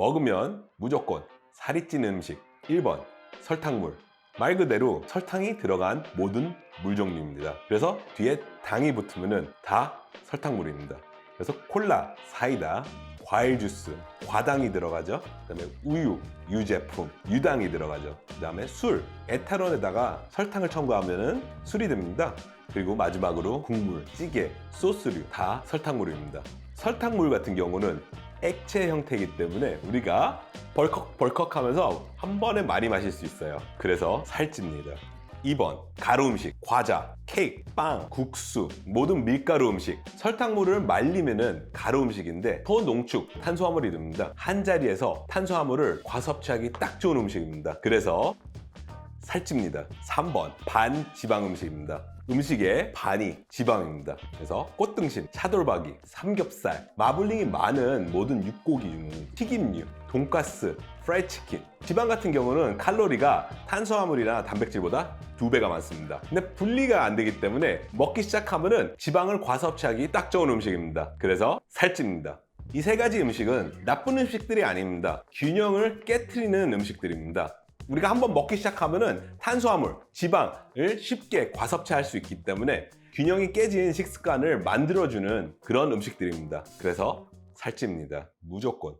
먹으면 무조건 살이 찌는 음식 1번 설탕물 말 그대로 설탕이 들어간 모든 물 종류입니다. 그래서 뒤에 당이 붙으면 다 설탕물입니다. 그래서 콜라, 사이다, 과일 주스, 과당이 들어가죠. 그다음에 우유, 유제품, 유당이 들어가죠. 그다음에 술, 에탄올에다가 설탕을 첨가하면 술이 됩니다. 그리고 마지막으로 국물, 찌개, 소스류 다 설탕물입니다. 설탕물 같은 경우는 액체 형태이기 때문에 우리가 벌컥 벌컥 하면서 한 번에 많이 마실 수 있어요. 그래서 살찝니다. 2번 가루 음식, 과자, 케이크, 빵, 국수, 모든 밀가루 음식 설탕물을 말리면은 가루 음식인데 초농축 탄수화물이 됩니다. 한 자리에서 탄수화물을 과섭취하기 딱 좋은 음식입니다. 그래서 살찝니다. 3번 반지방 음식입니다. 음식의 반이 지방입니다. 그래서 꽃등심, 차돌박이, 삼겹살, 마블링이 많은 모든 육고기 중 튀김류, 돈가스, 프라이치킨 지방 같은 경우는 칼로리가 탄수화물이나 단백질보다 두 배가 많습니다. 근데 분리가 안 되기 때문에 먹기 시작하면은 지방을 과섭취하기 딱 좋은 음식입니다. 그래서 살찝니다. 이 세 가지 음식은 나쁜 음식들이 아닙니다. 균형을 깨트리는 음식들입니다. 우리가 한번 먹기 시작하면은 탄수화물, 지방을 쉽게 과섭취할 수 있기 때문에 균형이 깨진 식습관을 만들어주는 그런 음식들입니다. 그래서 살찝니다. 무조건.